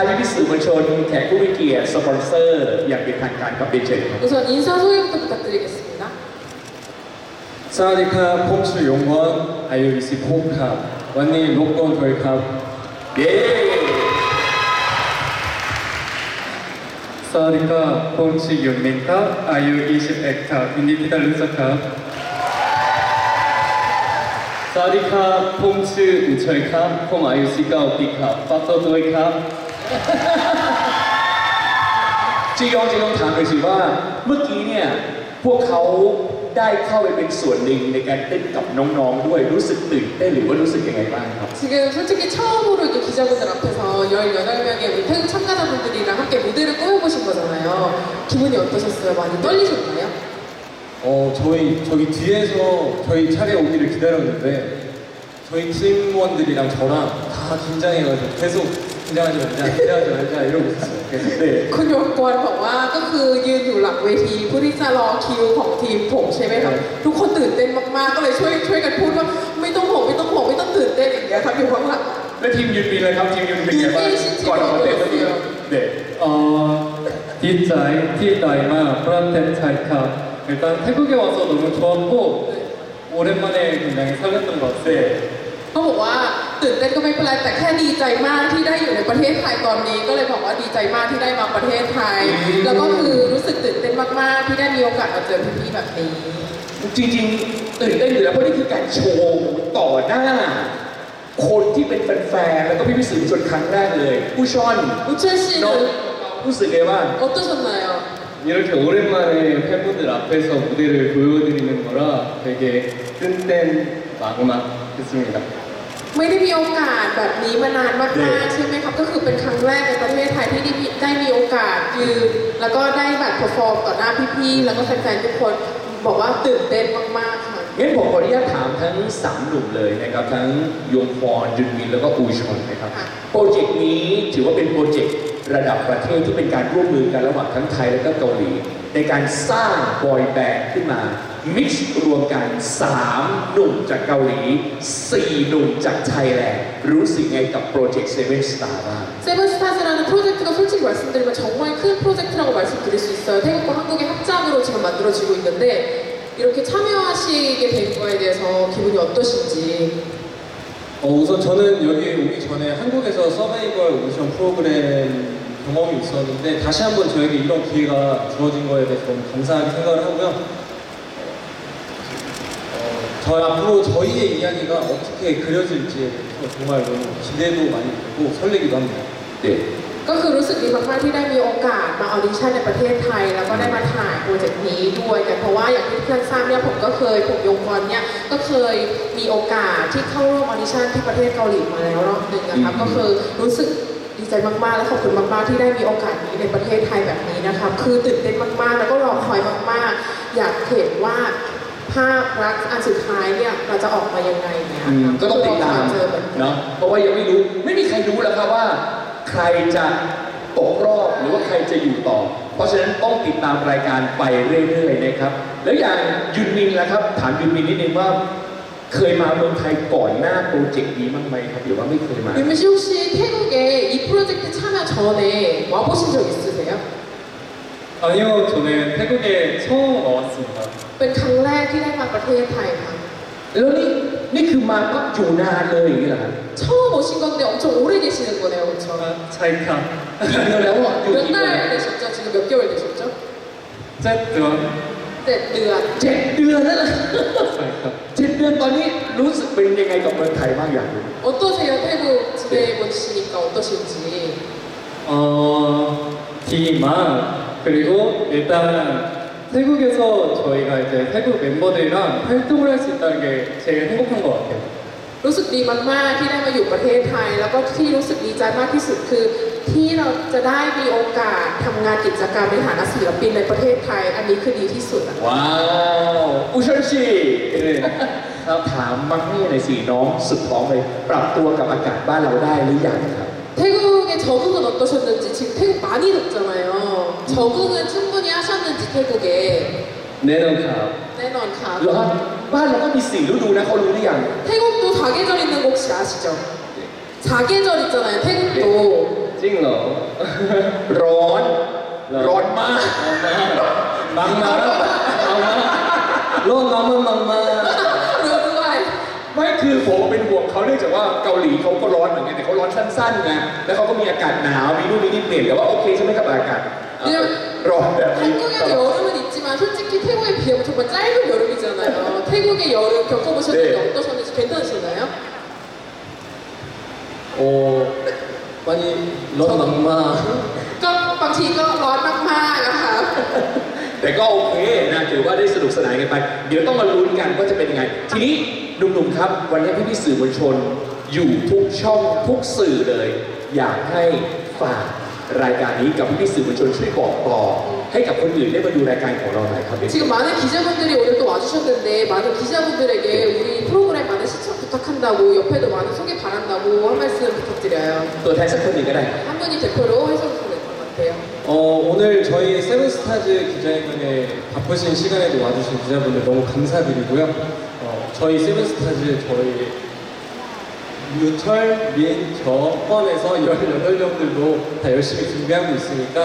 ทางยพิสื่อมวลชนแขกผู้มีเกียรติสปอนเซอร์อย่างเป็นทางการครับเป็นเชิญครับ 우선 인사 소개부터 부탁드리겠습니 다. สวัสดีครับผมชื่อยงวอนอายุ26ครับ วันนี้รบกวนด้วยครับ เย้สวัสดีครับผมชื่อยุนมินครับอายุ21ครับยินดีที่าด้รู้จัครับสวัสดีครับผมชื่ออุเชยครับผมอายุ19ปีครับฝากตัวด้วยครับ จียองจียองถามหน่อยสิว่า เมื่อกี้เนี่ย พวกเขาได้เข้าไปเป็นส่วนหนึ่งในการเต้นกับน้องๆด้วยรู้สึกตื่นเต้นหรือว่ารู้สึกยังไงบ้างครับ 지금 솔직히 처음으로 이렇게 기자분들 앞에서 18명의 우리 태국 참가자분들이랑 함께 무대를 꾸며보신 거잖아요. 기분이 어떠셨어요? 많이 떨리셨나요? 어, 저희 저기 뒤에서 저희 차례 오기를 기다렸는데 저희 팀원들이랑 저랑 다 긴장해가지고 계속 긴장하지 말자, 긴장하지 말자 이러고 있었어요. 그래서 네. คุณโยกวนบอกว่าก็คือยืนอยู่หลังเวทีเพื่อที่จะรอคิวของทีมผมใช่ไหมครับ ทุกคนตื่นเต้นมากๆ ก็เลยช่วยช่วยกันพูดว่าไม่ต้องห่วงไม่ต้องห่วงไม่ต้องตื่นเต้นอย่างเงี้ยครับอยู่ข้างหลัง และทีมยืนปีเลยครับทีมยืนเป็นไงบ้าง ยืนเป็น ก่อนออกมาเต้นเมื่อกี้เด็ก 어, 디자이, 티다이마, 프란텐 차이카 일단 태국에 와서 너무 좋았고 오랜만에 굉장히 설렜던 것 같아요. เขาบอกว่าตื่นเต้นก็ไม่เป็นไรแต่แค่ดีใจมากที่ได้อยู่ในประเทศไทยตอนนี้ ก็เลยบอกว่าดีใจมากที่ได้มาประเทศไทย แล้วก็คือรู้สึกตื่นเต้นมากๆ ที่ได้มีโอกาสมาเจอพี่ๆแบบนี้ จริงๆตื่นเต้นอยู่แล้วเพราะนี่คือการโชว์ต่อหน้า คนที่เป็นแฟนๆแล้วก็พี่ๆสื่อมวลชนครั้งแรกเลย ผู้ชอน 우천 น้อง 씨는 รู้สึกไงบ้าง 어떠셨나요? 이렇게 오랜만에 팬분들 앞에서 무대를 보여드리는 거라 되게 뜬땐 마구막했습니다. ไม่ได้มีโอกาสแบบนี้มานานมากๆใช่ไหมครับ ก็คือเป็นครั้งแรกในประเทศไทยที่ได้มีได้มีโอกาสยืนแล้วก็ได้แบบเพอร์ฟอร์มต่อหน้าพี่ๆแล้วก็แฟนๆทุกคนบอกว่าตื่นเต้นมากๆค่ะ งั้นผมขออนุญาตถามทั้งสามหนุ่มเลยนะครับ ทั้งยงฟอนจุนมินแล้วก็อูชอนนะครับ ค่ะ โปรเจกต์นี้ถือว่าเป็นโปรเจกต์ ระดับประเทศที่เป็นการร่วมมือกันระหว่างทั้งไทยและก็เกาหลี ในการสร้างบอยแบนด์ขึ้นมา มิกซ์รวมกัน 3 หนุ่มจากเกาหลี 4 หนุ่มจากไทยแลนด์รู้สึกไงกับโปรเจกต์เซเว่นสตาร์บ้าง 세븐스타즈라는 프로젝트가 솔직히 말씀드리면 정말 큰 프로젝트라고 말씀드릴 수 있어요. 태국과 한국의 합작으로 지금 만들어지고 있는데 이렇게 참여하시게 된 거에 대해서 기분이 어떠신지 어, 우선 저는 여기 오기 전에 한국에서 서바이벌 오디션 프로그램 경험이 있었는데 다시 한번 저에게 이런 기회가 주어진 거에 대해서 너무 감사하게 생각을 하고요. 어, 저 앞으로 저희의 이야기가 어떻게 그려질지에 대해서 정말 너무 기대도 많이 되고 설레기도 합니다. เด็ กก็คือรู้สึกดีมากๆที่ได้มีโอกาสมาออดิชั่นในประเทศไทย แล้วก็ได้มาถ่ายโปรเจกต์นี้ด้วยกันเพราะว่าอย่างที่เพื่อนทราบเนี่ยผมก็เคยผมยงวอนเนี่ยก็เคยมีโอกาสที่เข้าร่วมออดิชั่นที่ประเทศเกาหลีมาแล้วรอบหนึ่งนะครับอืมก็คือรู้สึกดีใจมากๆ และขอบคุณมากๆที่ได้มีโอกาสนี้ในประเทศไทยแบบนี้นะครับคือตื่นเต้นมากๆ แล้วก็รอคอยมากๆ อยากเห็นว่าภาพรักอันสุดท้ายเนี่ยเราจะออกมายังไงเนี่ยอืมก็ต้องติดตามเจอเหมือนกันเนาะเพราะว่ายังไม่รู้ไม่มีใครรู้แล้วครับว่า ใครจะตกรอบหรือว่าใครจะอยู่ต่อ เพราะฉะนั้นต้องติดตามรายการไปเรื่อยๆนะครับ แล้วอย่างยุนมินนะครับ ถามยุนมินนิดนึงว่า เคยมาเมืองไทยก่อนหน้าโปรเจกต์นี้บ้างไหมครับหรือว่าไม่เคยมา 윤미 씨 혹시 태국에 이 프로젝트 참여 전에 와보신 적 있으세요? 아니요, 저는 태국에 처음 와봤습니다. เป็นครั้งแรกที่ได้มาประเทศไทยค่ะ แล้วนี่ นี่คือมาก็อยู่นานเลยอย่างนี้เหรอครับ 처음 오신 건데 엄청 오래 계시는 거네요, 그렇죠? 아, 차이카. กี่เดือนแล้วอ่ะอยู่ 몇 กี่เดือน 달 되셨죠? 지금 몇 개월 되셨죠? 쨌든 네, ดือน เจ็ดเดือนแล้วเหรอ 차이카. เจ็ดเดือนตอนนี้รู้สึกเป็นยังไงกับเมืองไทยบ้างอย่างรู้ 어떠세요? 태국 지내해 보시니까 어떠신지? 어, 디만 그리고 일단 태국에서 저희가 이제 태국 멤버들이랑 활동을 할 수 있다는 게 제일 행복한 것 같아요. รู้สึกดีมากๆที่ได้มาอยู่ประเทศไทย แล้วก็ที่รู้สึกดีใจมากที่สุดคือ ที่เราจะได้มีโอกาสทำงานกิจกรรมในฐานะศิลปินในประเทศไทย อันนี้คือดีที่สุดอะ ว้าวอุชนชี 네. ครับถามมักนี่หน่อยสิน้องสุดท้องเลย ปรับตัวกับอากาศบ้านเราได้หรือยังครับ 태국의 적응은 어떠셨는지 지금 태국 많이 덥잖아요. 적응은 충분히 하셨는지 태국에 내년카. 내넌 เหรอ 가 บ้านเราก็มีสี่ฤดูนะเขารู้หรือยัง 태국도 사계절 있는 거 혹시 아시죠? 사계절 있잖아요. 태국도 찡러 ร้อน ร้อนมาก 막마 막마 런 막마 막마 รู้ด้วย ไม่คือผมเป็นห่วงเขาเนื่องจากว่าเกาหลีเขาก็ร้อนเหมือนกันแต่เขาร้อนสั้นๆไงแล้วเขาก็มีอากาศหนาวมีนู่นมีนี่เปลี่ยนแต่ว่าโอเคใช่ไหมกับอากาศเอ่อ ร้อนแบบนี้ 한국의 여름은 있지만 솔직히 태국에 비하면 정말 짧은 여름이잖아요. 태국의 여름 겪어보셨는데 네. 어떠셨는지 괜찮으셨나요? 어 많이 런 막마 ก็บางทีก็ร้อนมากๆนะคะ แต่ก็โอเคนะถือว่าได้สนุกสนานกันไป เดี๋ยวต้องมาลุ้นกันว่าจะเป็นยังไง ทีนี้หนุ่มๆครับ วันนี้พี่ๆสื่อมวลชน อยู่ทุกช่องทุกสื่อเลย อยากให้ฝาก รายการนี้กับพี่ๆสื่อมวลชนช่วยบอกต่อ ให้กับคนอื่นได้มาดูรายการของเราหน่อยครับ 지금 많은 기자분들이 오늘 또 와주셨는데 많은 기자분들에게 우리 프로그램 많은 시청 부탁한다고 옆에도 많은 소개 바란다고 한 말씀 부탁드려요. ตัวแทนสักคนหนึ่งก็ได้ 한 분이 대표로 해주셔도 될 것 같아요. 어, 오늘 저희 세븐스타즈 기자회견에 바쁘신 시간에도 와주신 기자분들 너무 감사드리고요. 어, 저희 세븐스타즈 저희 유철, 민, 저 포함해서 18명들도 다 열심히 준비하고 있으니까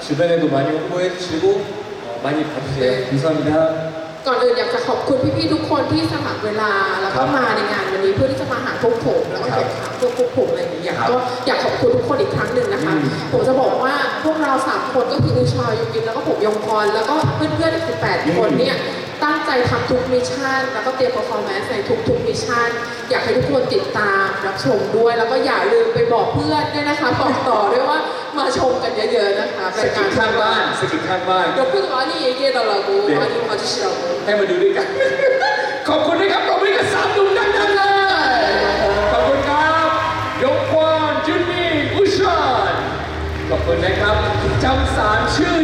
주변에도 많이 홍보해 주시고 어, 많이 봐주세요. 네. 감사합니다. ก่อนอื่นอยากจะขอบคุณพี่ๆทุกคนที่สมัครเวลาแล้ว ครั ก็ บ มาในงานวันนี้เพื่อที่จะมาหาพวกผมแล้วก็ ครับ เก็บถามพวกพวกผมอะไรอย่างเงี้ย ครับ ก็อยากขอบคุณทุกคนอีกครั้งหนึ่งนะคะ อืม ผมจะบอกว่าพวกเราสามคนก็คืออุชายูกินแล้วก็ผมยงพรแล้วก็เพื่อนๆอีก18 คนเนี่ย ตั้งใจทำทุกมิชชั่น แล้วก็เตรียมพอร์ฟอร์แมนซ์ในทุกทุกมิชชั่น อยากให้ทุกคนติดตามรับชมด้วย แล้วก็อย่าลืมไปบอกเพื่อนด้วยนะคะ บอกต่อด้วยว่ามาชมกันเยอะๆนะคะสกิดข้างบ้านสกิดข้างบ้านเดี๋ยวพูดว่านี่เย่ตลอดกูอันนี้มาที่เชียวให้มาดูด้วยกัน ขอบคุณนะครับขอบคุณกับสามหนุ่มดังๆเลยขอบคุณครับยกควานจุนนี่อุชานขอบคุณนะครับจำสารชื่อ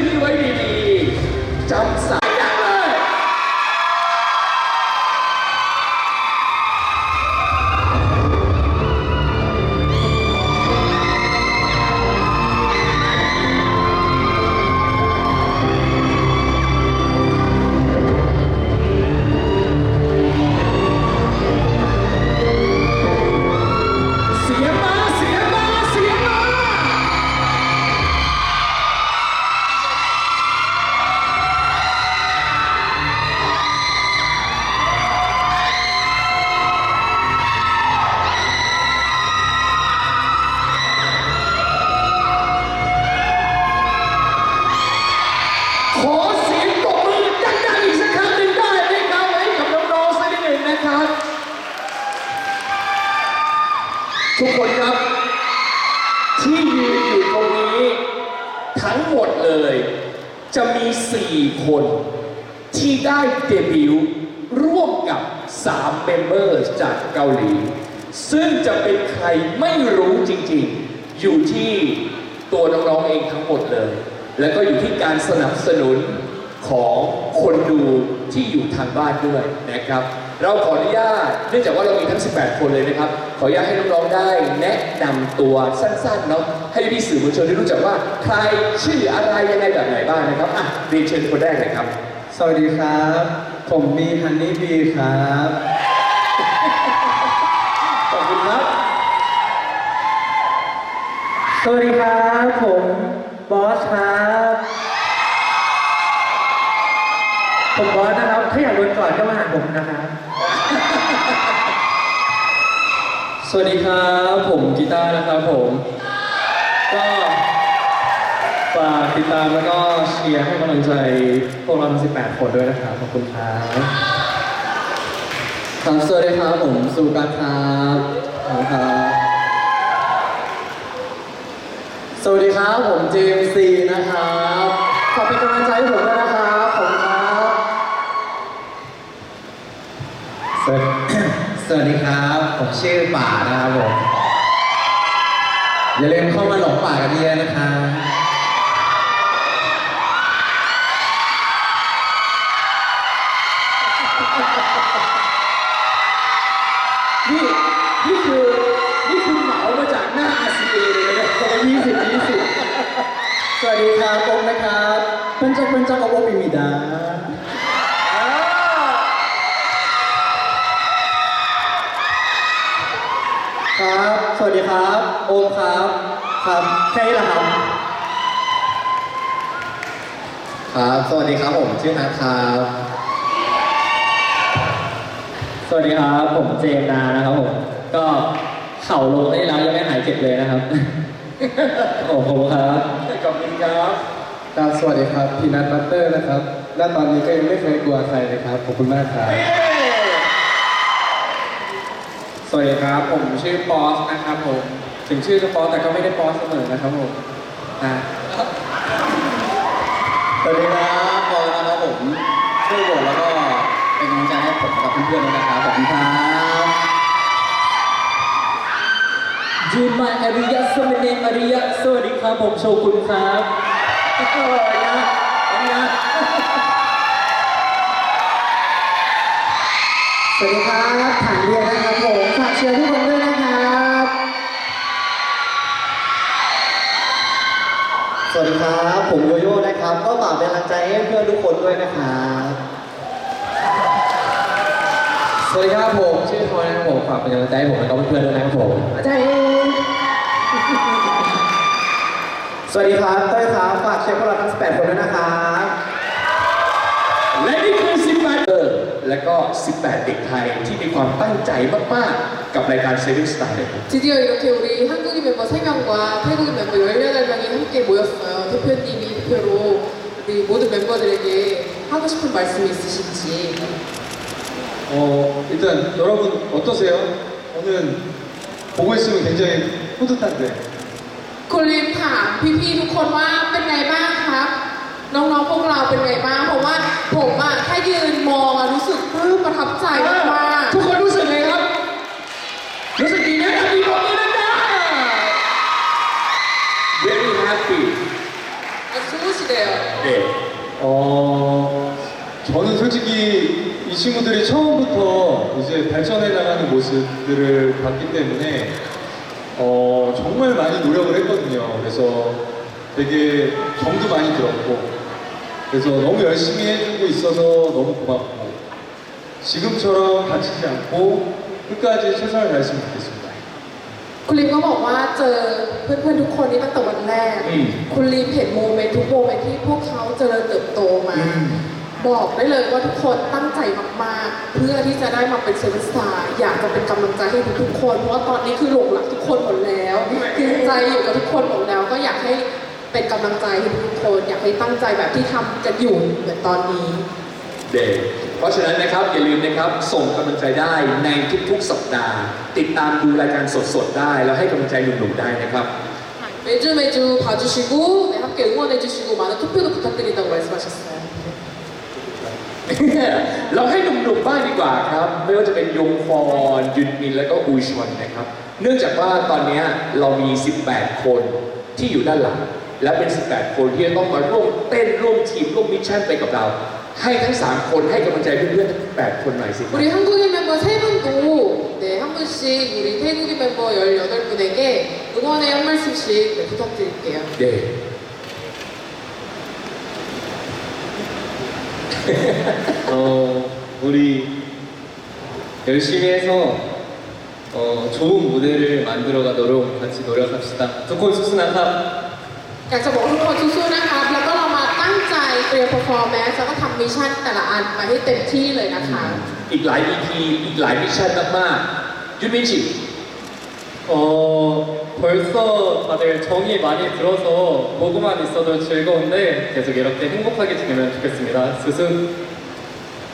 4 คนที่ได้เดบิวต์ร่วมกับ 3 เมมเบอร์จากเกาหลี ซึ่งจะเป็นใครไม่รู้จริงๆ อยู่ที่ตัวน้องๆเองทั้งหมดเลย แล้วก็อยู่ที่การสนับสนุนของคนดูที่อยู่ทางบ้านด้วยนะครับ เราขออนุญาตเนื่องจากว่าเรามีทั้ง 18 คนเลยนะครับ ขออนุญาตให้น้องๆได้แนะนำตัวสั้นๆเนาะให้พี่สื่อมวลชนได้รู้จักว่าใครชื่ออะไรยังไงแบบไหนบ้างนะครับอะเรียนเชิญคนแรกเลยครับ สวัสดีครับ ผมมีฮันนี่บีครับ ขอบคุณครับ สวัสดีครับ ผมบอสครับ ผมบอสนะครับ ถ้าอยากโดนก่อนก็มาหาผมนะครับ สวัสดีครับผมกีตาร์นะครับผม ก็ฝากติดตามแล้วก็เชียร์ให้กำลังใจพวกเราทั้ง18 คนด้วยนะครับขอบคุณครับครับสวัสดีครับผมสุกัสครับขอบคุณครับสวัสดีครับผมเจมซีนะครับขอเป็นกำลังใจให้ผมด้วยนะครับ ขอบคุณครับ สวัส ส วัสดีครับ ผมชื่อป่านะครับผม อย่าลืมเข้ามาหลงป่ากันเยอะนะครับนี่นี่คือนี่คือเหมามาจากหน้า RCA เลยนะยี่สิบยี่สิบสวัสดีครับผมนะครับเพิ่นจักเพิ่นจักอบอบอิมิดา ครับ ส วัสดีครับ โอมครับ ครับแค่นี้แหละครับ ครับ สวัสดีครับผมชื่อนัทครับ สวัสดีครับ ผมเจมส์นานะครับผม ก็เข่าลงได้แล้วยังไม่หายเจ็บเลยนะครับ โอ้โหครับขอบคุณครับครับสวัสดีครับพีนัทบัตเตอร์นะครับ และตอนนี้ก็ยังไม่เคยกลัวใครเลยครับ ขอบคุณมากครับ สวัสดีครับ ผมชื่อปอสนะครับผม ถึงชื่อจะปอสแต่ก็ไม่ได้ปอสเสมอนะครับผมอ่าสวัสดีครับบอลนะครับผมช่วยโหวตแล้วก็เป็นกำลังใจให้ผมกับเพื่อนๆด้วยนะครับขอบคุณครับ จูนมาอริยะสมเนอริยะสวัสดีครับผมโชกุนครับเออนะอริยะสวัสดีครับฐานเรียนนะครับผมฝากเชียร์ทุกคนด้วยนะครับ สวัสดีครับ ผมโยโย่นะครับ ก็ฝากเป็นกำลังใจให้เพื่อนทุกคนด้วยนะครับสวัสดีครับผมชื่อทอยนะครับผมฝากเป็นกำลังใจให้ผมและก็เพื่อนๆด้วยนะครับผมอาจารย์เองสวัสดีครับเต้ยครับฝากเชียร์พวกเราทั้ง 18 คนด้วยนะครับและนี่คือ18เออและก็ 18 เด็กไทยที่มีความตั้งใจมากๆ กับรายการ Saving Star เลยครับ 드디어 이렇게 우리 한국인 멤버 3명과 태국인 멤버 18명이 함께 모였어요. 대표님이 대표로 우리 모든 멤버들에게 하고 싶은 말씀이 있으신지. 어, 일단 여러분 어떠세요? 오늘 보고 있으면 굉장히 뿌듯한데 คุณลินถามพี่ๆทุกคนว่าเป็นไงบ้างครับ น้องๆพวกเราเป็นไงบ้าง เพราะว่าผมอะแค่ยืนมองอะรู้สึกปลื้มประทับใจมาก ทุกคน 친구들이 처음부터 이제 발전해 나가는 모습들을 봤기 때문에 어, 정말 많이 노력을 했거든요. 그래서 되게 정도 많이 들었고 그래서 너무 열심히 해주고 있어서 너무 고맙고 지금처럼 다치지 않고 끝까지 최선을 다했으면 좋겠습니다. คุณลินก็บอกว่าเจอเพื่อนๆทุกคนนี้ตั้งแต่วันแรก อืม คุณลินเห็นโมเมนต์ทุกโมเมนต์ที่พวกเขาเจริญเติบโตมา บอกได้เลยว่าทุกคนตั้งใจมากๆ เพื่อที่จะได้มาเป็นเซเว่นสตาร์อยากจะเป็นกำลังใจให้ทุกๆคน เพราะว่าตอนนี้คือหลงรักทุกคนหมดแล้วคือใจอยู่กับทุกคนหมดแล้ว ก็อยากให้เป็นกำลังใจให้ทุกคน อยากให้ตั้งใจแบบที่ทำกันอยู่เหมือนตอนนี้ เด็กเพราะฉะนั้นนะครับอย่าลืมนะครับส่งกำลังใจได้ในทุกๆสัปดาห์ ติดตามดูรายการสดๆได้ แล้วให้กำลังใจหนุ่มๆได้นะครับ 매주 매주 봐주시고 네, 함께 응원해주시고 많은 투표도 부탁드린다고 말씀하셨어요. เราให้หนุ่มๆบ้างดีกว่าครับ ไม่ว่าจะเป็นยงฟอนยุนมินและก็อูชอนนะครับ เนื่องจากว่าตอนนี้เรามี 18 คนที่อยู่ด้านหลัง และเป็น 18 คนที่จะต้องมาร่วมเต้นร่วมทีมร่วมมิชชั่นไปกับเรา ให้ทั้ง 3 คนให้กำลังใจเพื่อนๆทั้ง8คนหน่อยสิครับ 우리 한국인 멤버 세 분도 네, 한 분씩 우리 태국인 멤버 18분에게 응원의 한 말씀씩 네, 부탁드릴게요. เด็ก 어, 우리 열심히 해서 어, 좋은 무대를 만들어 가도록 같이 노력합시다. 두콘 수스나카 อยากจะบอกทุกคนสู้ๆนะครับ แล้วก็เรามาตั้งใจเตรียม performance แล้วก็ทำมิชชั่นแต่ละอันมาให้เต็มที่เลยนะคะ อีกหลาย EP อีกหลายมิชชั่นมากๆยุนมินจิ 어, 벌써 다들 정이 많이 들어서 보고만 있어도 즐거운데 계속 이렇게 행복하게 지내면 좋겠습니다. 수수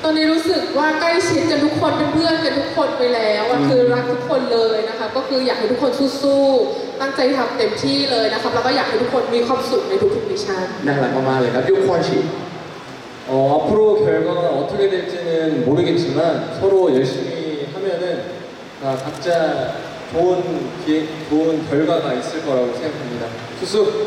ตอนนี้รู้สึกว่าใกล้ชิดกันทุกคนเป็นเพื่อนกันทุกคนไปแล้วอะคือรักทุกคนเลยนะคะ ก็คืออยากให้ทุกคนสู้ๆ ตั้งใจทำเต็มที่เลยนะครับ แล้วก็อยากให้ทุกคนมีความสุขในทุกๆมิชชั่น น่ารักมากๆเลยครับยุคควอนชิ 어, 앞으로 결과가 어떻게 될지는 모르겠지만 서로 열심히 하면은 아, 각자 좋은 기회, 좋은 결과가 있을 거라고 생각합니다. 수수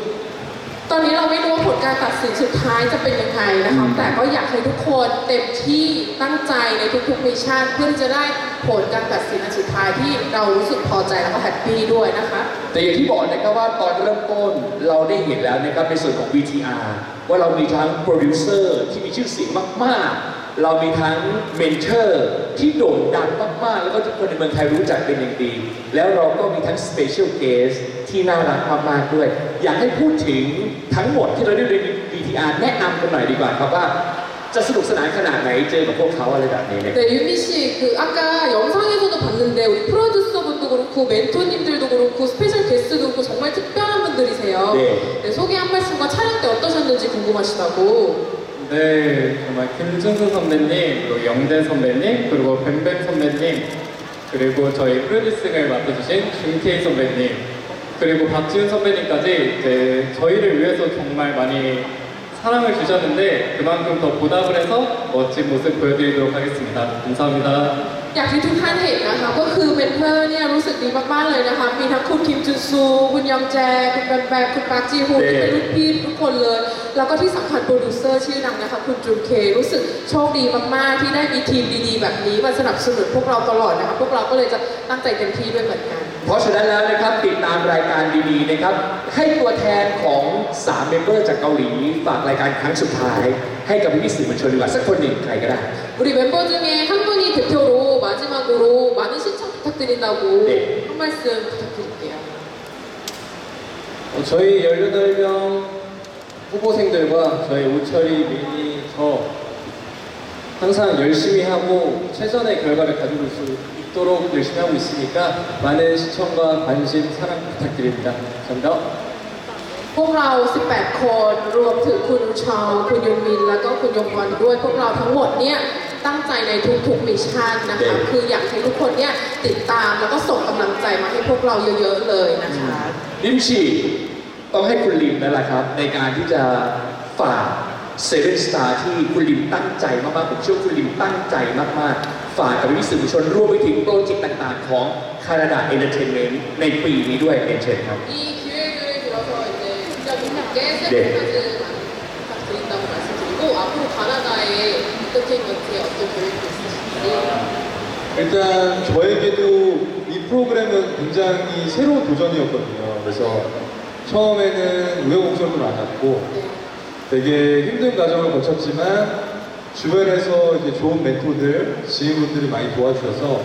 ตอนนี้เราไม่รู้ว่าผลการตัดสินสุดท้ายจะเป็นยังไงนะคะ แต่ก็อยากให้ทุกคนเต็มที่ตั้งใจในทุกๆมิชชั่นเพื่อที่จะได้ผลการตัดสินอันสุดท้ายที่เรารู้สึกพอใจแล้วก็แฮปปี้ด้วยนะคะ แต่อย่างที่บอกนะครับว่าตอนเริ่มต้นเราได้เห็นแล้วนะครับในส่วนของ VTR ว่าเรามีทั้งโปรดิวเซอร์ที่มีชื่อเสียงมากๆ เรามีทั้งเมนเทอร์ที่โด่งดังมากๆ แล้วก็ทุกคนในเมืองไทยรู้จักเป็นอย่างดี แล้วเราก็มีทั้งสเปเชียลเกสที่น่ารักมากๆด้วย อยากให้พูดถึงทั้งหมดที่เราได้เรียน BTR แนะนำกันหน่อยดีกว่าครับว่า จะสนุกสนานขนาดไหนเจอกับพวกเขาอะไรแบบนี้เนี่ย 네, 윤미 씨, 그 아까 영상에서도 봤는데 우리 프로듀서분도 그렇고 멘토님들도 그렇고 스페셜 게스트도 그렇고 정말 특별한 분들이세요. 네. 네, 소개 한 말씀과 촬영 때 어떠셨는지 궁금하시다고. 네, 정말 김준수 선배님, 그리고 영대 선배님, 그리고 뱀뱀 선배님, 그리고 저희 프로듀싱을 맡아주신 준케이 선배님, 그리고 박지훈 선배님까지 이제 저희를 위해서 정말 많이 사랑을 주셨는데 그만큼 더 보답을 해서 멋진 모습 보여드리도록 하겠습니다. 감사합니다. อย่างที่ทุกท่านเห็นนะคะก็คือเมนเทอร์เนี่ยรู้สึกดีมากๆเลยนะคะ มีทั้งคุณคิมจุนซู คุณยองแจ คุณแบมแบมคุณปาร์คจีฮูที่เป็นรุ่นพี่ทุกคนเลย แล้วก็ที่สำคัญโปรดิวเซอร์ชื่อดังนะคะ คุณจุนเค รู้สึกโชคดีมากๆ ที่ได้มีทีมดีๆ แบบนี้มาสนับสนุนพวกเราตลอดนะคะ พวกเราก็เลยจะตั้งใจเต็มที่ด้วยเหมือนกัน เพราะฉะนั้นแล้วนะครับติดตามรายการดีๆนะครับ ให้ตัวแทนของ3เมมเบอร์จากเกาหลีฝากรายการครั้งสุดท้าย ให้กับพี่ๆสื่อมวลชนดีกว่าสักคนหนึ่งใครก็ได้ 우리 멤버 중에 한 분이 대표로 마지막으로 많은 신청 부탁드린다고 네. 한 말씀 부탁드릴게요. 어, 저희 18명 후보생들과 저희 오철이, 미니, 저 항상 열심히 하고 최선의 결과를 가지고 수 있도록 열심히 하고 있으니까 많은 시청과 관심, 사랑 부탁드립니다. 감사합니다. พวกเรา 18 คนรวมถึงคุณชอง คุณยงมิน แล้วก็คุณยงกรด้วย พวกเราทั้งหมดเนี่ย ตั้งใจในทุกๆมิชชั่นนะคะ คืออยากให้ทุกคนเนี่ยติดตามแล้วก็ส่งกำลังใจมาให้พวกเราเยอะๆเลยนะคะ นิมชีต้องให้คุณลิมนั่นแหละครับ ในการที่จะฝากเซเว่นสตาร์ที่คุณลิมตั้งใจมากๆผมเชื่อคุณลิมตั้งใจมากๆ ฝากกับวิสุชนร่วมไปถึงโปรเจกต์ต่างๆ ของคาราดาเอนเตอร์เทนเมนต์ในปีนี้ด้วยเอนเชนครับเด็. 네. 어떤 계획이 있으신지 일단 저에게도 이 프로그램은 굉장히 새로운 도전이었거든요. 그래서 처음에는 우여곡절도 많았고 네. 되게 힘든 과정을 거쳤지만 주변에서 이제 좋은 멘토들, 지인분들이 많이 도와주셔서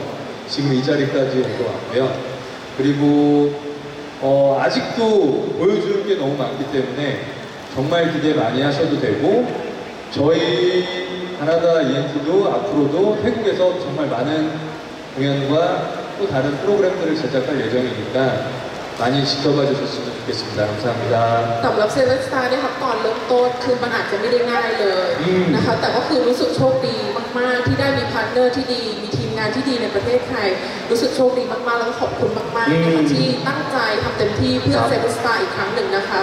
지금 이 자리까지 온 것 같고요. 그리고 어, 아직도 보여줄 게 너무 많기 때문에 정말 기대 많이 하셔도 되고 저희 가나다 ENT도 앞으로도 태국에서 정말 많은 공연과 또 다른 프로그램들을 제작할 예정이니까 많이 지켜봐 주셨으면 좋겠습니다. 감사합니다. สำหรับเซเว่นสตาร์เนี่ยครับตอนเริ่มต้นคือมันอาจจะไม่ได้ง่ายเลย อืม นะคะแต่ก็คือรู้สึกโชคดีมาก ๆ ที่ได้มีพาร์ทเนอร์ที่ดี มีทีมงานที่ดีในประเทศไทย รู้สึกโชคดีมาก ๆ แล้วก็ขอบคุณมาก ๆ นะคะที่ตั้งใจทำเต็มที่เพื่อเซเว่นสตาร์อีกครั้งหนึ่งนะคะ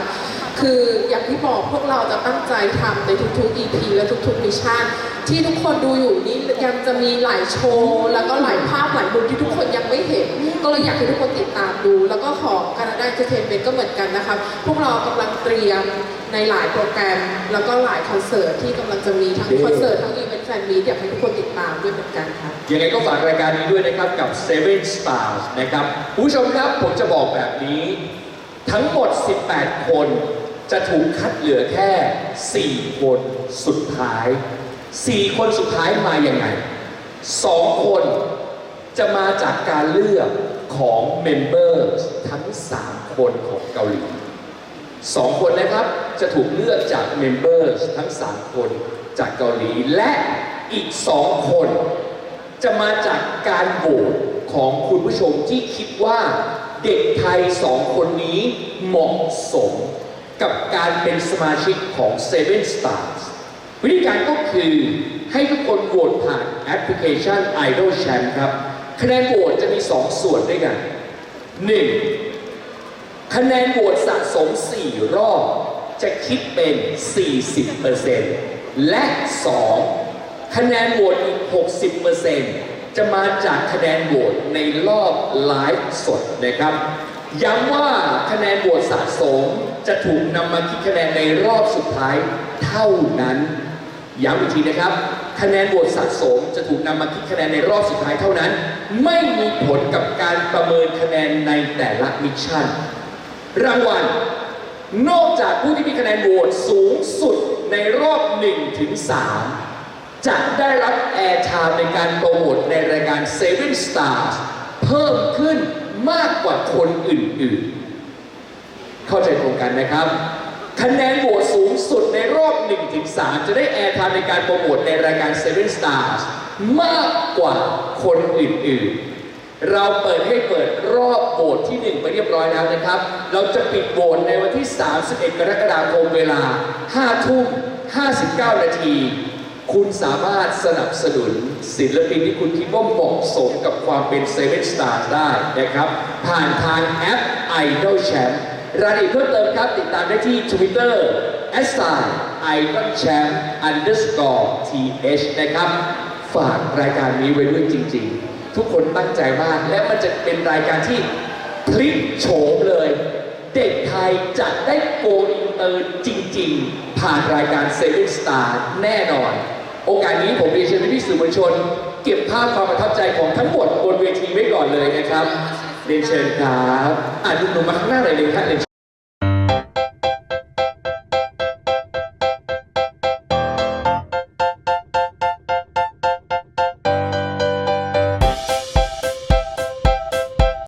คืออย่างที่บอกพวกเราจะตั้งใจทำในทุกๆ EP และทุกๆมิชชั่นที่ทุกคนดูอยู่นี่ยังจะมีหลายโชว์ แล้วก็หลายภาพหลายมุมที่ทุกคนยังไม่เห็น ก็เลยอยากให้ทุกคนติดตามดู แล้วก็ของ Canada Entertainment ก็เหมือนกันนะคะพวกเรากำลังเตรียมในหลายโปรแกรม แล้วก็หลายคอนเสิร์ตที่กำลังจะมีทั้งเย้คอนเสิร์ตทั้งอีเวนต์แฟนมีตอยากให้ทุกคนติดตามด้วยเหมือนกันค่ะ ยังไงก็ฝากรายการนี้ด้วยนะครับกับ Seven Stars นะครับคุณผู้ชมครับผมจะบอกแบบนี้ ทั้งหมด 18 คน จะถูกคัดเหลือแค่ 4 คนสุดท้าย 4 คนสุดท้ายมาอย่างไง 2 คนจะมาจากการเลือกของเมมเบอร์ทั้ง 3 คนของเกาหลีสองคนนะครับจะถูกเลือกจากเมมเบอร์ทั้ง 3 คนจากเกาหลี และอีก 2 คน จะมาจากการโหวตของคุณผู้ชมที่คิดว่าเด็กไทยสองคนนี้เหมาะสม กับการเป็นสมาชิกของ Seven Stars วิธีการก็คือให้ทุกคนโหวตผ่านแอปพลิเคชัน Idol Champ ครับ คะแนนโหวตจะมี 2 ส่วนด้วยกัน 1. คะแนนโหวตสะสม 4 รอบ จะคิดเป็น 40%และ 2. คะแนนโหวตอีก 60%จะมาจากคะแนนโหวตในรอบไลฟ์สดนะครับ ย้ำว่าคะแนนโหวตสะสมจะถูกนำมาคิดคะแนนในรอบสุดท้ายเท่านั้น ย้ำอีกทีนะครับ คะแนนโหวตสะสมจะถูกนำมาคิดคะแนนในรอบสุดท้ายเท่านั้น ไม่มีผลกับการประเมินคะแนนในแต่ละมิชชั่น รางวัลนอกจากผู้ที่มีคะแนนโหวตสูงสุดในรอบ1ถึง3จะได้รับแอร์ไทม์ในการโปรโมทในรายการ Seven Stars เพิ่มขึ้น มากกว่าคนอื่นๆ เข้าใจตรงกันนะครับ คะแนนโหวตสูงสุดในรอบ 1-3 จะได้แอร์ทม์ในการโปรโมทในรายการ Seven Stars มากกว่าคนอื่นๆเราเปิดให้เปิดรอบโหวตที่ 1 ไปเรียบร้อยแล้วนะครับ เราจะปิดโหวตในวันที่ 31 กรกฎาคมเวลา 5 ทุ่ม 59 นาที คุณสามารถสนับสนุนศิลปินที่คุณคิดว่าเหมาะสมกับความเป็น Seven Stars ได้นะครับ ผ่านทางแอป Idol Champ รายละเอียดเพิ่มเติมครับ ติดตามได้ที่ Twitter s i idol champ underscore th นะครับ ฝากรายการนี้ไว้ด้วยจริง ๆ ทุกคนตั้งใจมาก และมันจะเป็นรายการที่พลิกโฉมเลย เด็กไทยจะได้โกอินเตอร์จริง ๆ ผ่านรายการ Seven Star แน่นอน โอกาสนี้ผมเรียนเชิญพี่สื่อมวลชน เก็บภาพความประทับใจของทั้งหมดบนเวทีไว้ก่อนเลยนะครับ เรียนเชิญครับอะหนุ่มๆมาข้างหน้าหน่อยเลยครับเรียนเชิญ